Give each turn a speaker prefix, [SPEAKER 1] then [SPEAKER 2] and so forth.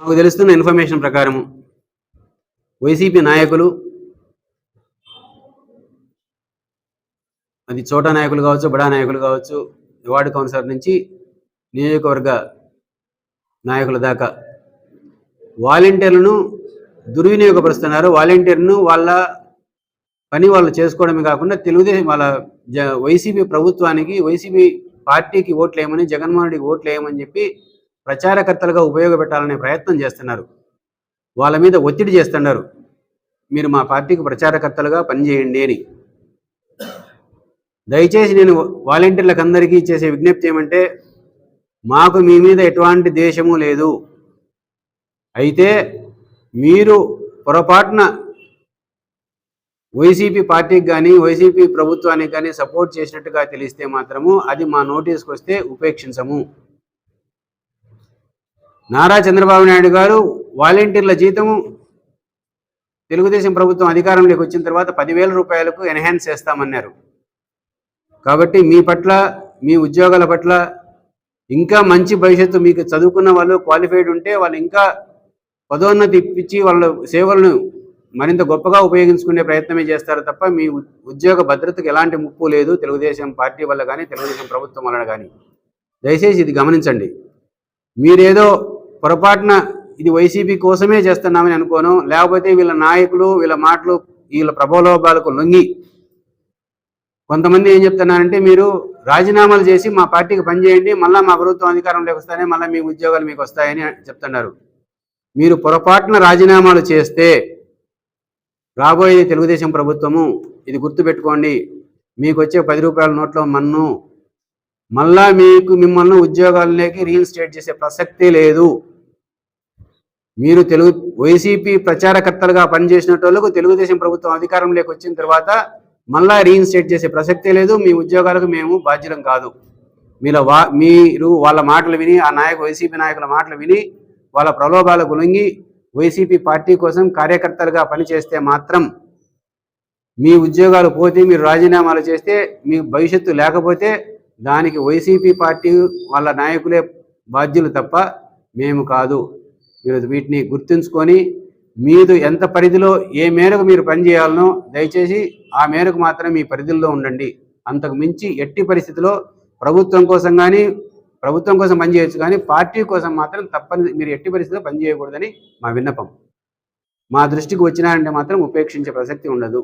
[SPEAKER 1] మాకు తెలుస్తున్న ఇన్ఫర్మేషన్ ప్రకారము వైసీపీ నాయకులు అది చోటా నాయకులు కావచ్చు బడా నాయకులు కావచ్చు వార్డు కౌన్సిలర్ నుంచి నియోజకవర్గ నాయకుల దాకా వాలంటీర్లను దుర్వినియోగపరుస్తున్నారు. వాలంటీర్ను వాళ్ళ పని వాళ్ళు చేసుకోవడమే కాకుండా తెలుగుదేశం వాళ్ళ జ వైసీపీ ప్రభుత్వానికి వైసీపీ పార్టీకి ఓట్లు వేయమని జగన్మోహన్ రెడ్డికి ఓట్లు వేయమని చెప్పి ప్రచారకర్తలుగా ఉపయోగపెట్టాలనే ప్రయత్నం చేస్తున్నారు. వాళ్ళ మీద ఒత్తిడి చేస్తున్నారు. మీరు మా పార్టీకి ప్రచారకర్తలుగా పనిచేయండి అని. దయచేసి నేను వాలంటీర్లకు అందరికీ చేసే విజ్ఞప్తి ఏమంటే మాకు మీ మీద ఎటువంటి ద్వేషము లేదు. అయితే మీరు పొరపాటున వైసీపీ పార్టీకి కానీ వైసీపీ ప్రభుత్వానికి కానీ సపోర్ట్ చేసినట్టుగా తెలిస్తే మాత్రము అది మా నోటీస్కి వస్తే ఉపేక్షించము. నారా చంద్రబాబు నాయుడు గారు వాలంటీర్ల జీతము తెలుగుదేశం ప్రభుత్వం అధికారంలోకి వచ్చిన తర్వాత పదివేల రూపాయలకు ఎన్హాన్స్ చేస్తామన్నారు. కాబట్టి మీ పట్ల మీ ఉద్యోగాల పట్ల ఇంకా మంచి భవిష్యత్తు మీకు చదువుకున్న వాళ్ళు క్వాలిఫైడ్ ఉంటే వాళ్ళు ఇంకా పదోన్నతి ఇప్పించి వాళ్ళ సేవలను మరింత గొప్పగా ఉపయోగించుకునే ప్రయత్నమే చేస్తారు తప్ప మీ ఉద్యోగ భద్రతకు ఎలాంటి ముప్పు లేదు తెలుగుదేశం పార్టీ వల్ల కానీ తెలుగుదేశం ప్రభుత్వం వల్ల కానీ దయచేసి ఇది గమనించండి. మీరేదో పొరపాటున ఇది వైసీపీ కోసమే చేస్తున్నామని అనుకోను. లేకపోతే వీళ్ళ నాయకులు వీళ్ళ మాటలు వీళ్ళ ప్రభలోభాలకు లొంగి కొంతమంది ఏం చెప్తున్నారంటే మీరు రాజీనామాలు చేసి మా పార్టీకి పనిచేయండి మళ్ళీ మా ప్రభుత్వం అధికారంలోకి వస్తాయని మళ్ళీ మీ ఉద్యోగాలు మీకు వస్తాయని చెప్తున్నారు. మీరు పొరపాటున రాజీనామాలు చేస్తే రాబోయే తెలుగుదేశం ప్రభుత్వము ఇది గుర్తుపెట్టుకోండి మీకు వచ్చే పది రూపాయల నోట్లో మన్ను మళ్ళా మీకు మిమ్మల్ని ఉద్యోగాల్లోకి రీఇన్స్టేట్ చేసే ప్రసక్తే లేదు. మీరు తెలుగు వైసీపీ ప్రచారకర్తలుగా పనిచేసినట్టు వాళ్ళకు తెలుగుదేశం ప్రభుత్వం అధికారంలోకి వచ్చిన తర్వాత మళ్ళా రీఇన్స్టేట్ చేసే ప్రసక్తే లేదు మీ ఉద్యోగాలకు మేము బాధ్యులం కాదు. మీలో వా మీరు వాళ్ళ మాటలు విని ఆ నాయకు వైసీపీ నాయకుల మాటలు విని వాళ్ళ ప్రలోభాలకు లొంగి వైసీపీ పార్టీ కోసం కార్యకర్తలుగా పనిచేస్తే మాత్రం మీ ఉద్యోగాలు పోతే మీరు రాజీనామాలు చేస్తే మీ భవిష్యత్తు లేకపోతే దానికి వైసీపీ పార్టీ వాళ్ళ నాయకులే బాధ్యులు తప్ప మేము కాదు. మీరు వీటిని గుర్తుంచుకొని మీరు ఎంత పరిధిలో ఏ మేరకు మీరు పనిచేయాలనో దయచేసి ఆ మేరకు మాత్రం మీ పరిధిలో ఉండండి. అంతకు మించి ఎట్టి పరిస్థితిలో ప్రభుత్వం కోసం కానీ ప్రభుత్వం కోసం పనిచేయచ్చు కానీ పార్టీ కోసం మాత్రం తప్పని మీరు ఎట్టి పరిస్థితిలో పనిచేయకూడదని మా విన్నపం. మా దృష్టికి వచ్చినారంటే మాత్రం ఉపేక్షించే ప్రసక్తి ఉండదు.